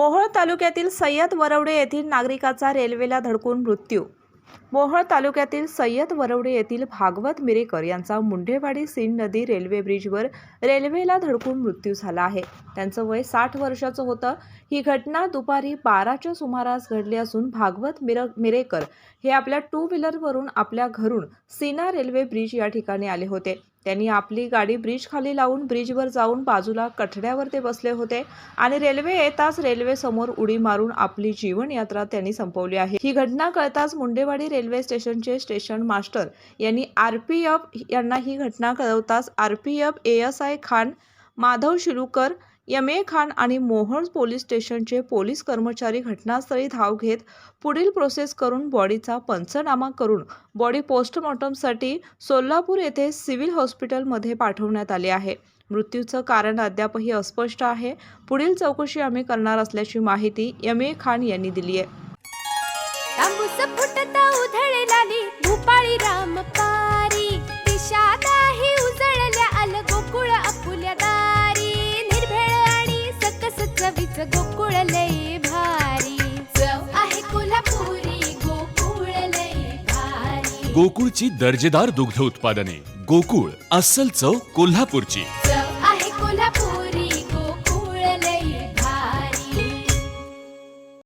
मोहोळ तालुक्यातील सय्यद वरवडे येथील नागरिकाचा रेल्वेला धडकून मृत्यू. मोहोळ तालुक्यातील सय्यद वरवडे येथील भागवत मिरेकर यांचा मुंढेवाडी सिंध नदी रेल्वे ब्रिजवर रेल्वेला धडकून मृत्यू झाला आहे. त्यांचं वय साठ वर्षाचं होतं. ही घटना दुपारी बाराच्या सुमारास घडली असून भागवत मिर मिरेकर हे आपल्या टू व्हीलरवरून आपल्या घरून सीना रेल्वे ब्रिज या ठिकाणी आले होते. त्यांनी आपली गाडी ब्रिज खाली लावून ब्रिजवर जाऊन बाजूला कठड्यावर ते बसले होते. आणि रेल्वे येताच रेल्वे समोर उडी मारून आपली जीवनयात्रा त्यांनी संपवली आहे. ही घटना कळताच मुंडेवाडी रेल्वे स्टेशनचे स्टेशन मास्टर यांनी आर यांना ही घटना कळवताच R P I Khan Madhav Shilukar M A Khan आणि मोहन पोलीस स्टेशनचे पोलीस कर्मचारी घटनास्थळी धाव घेत पुढील प्रोसेस करून बॉडीचा पंचनामा करून बॉडी पोस्टमॉर्टमसाठी सोलापूर येथे सिव्हिल हॉस्पिटलमध्ये पाठवण्यात आले आहे. मृत्यूचं कारण अद्यापही अस्पष्ट आहे. पुढील चौकशी आम्ही करणार असल्याची माहिती एम ए खान यांनी दिली आहे चवीच गोकुळ लय भारी. चव. आहे कोल्हापुरी गोकुळ लय भारी. गोकुळची दर्जेदार दुग्ध उत्पादने. गोकुळ अस्सल चव कोल्हापूरची.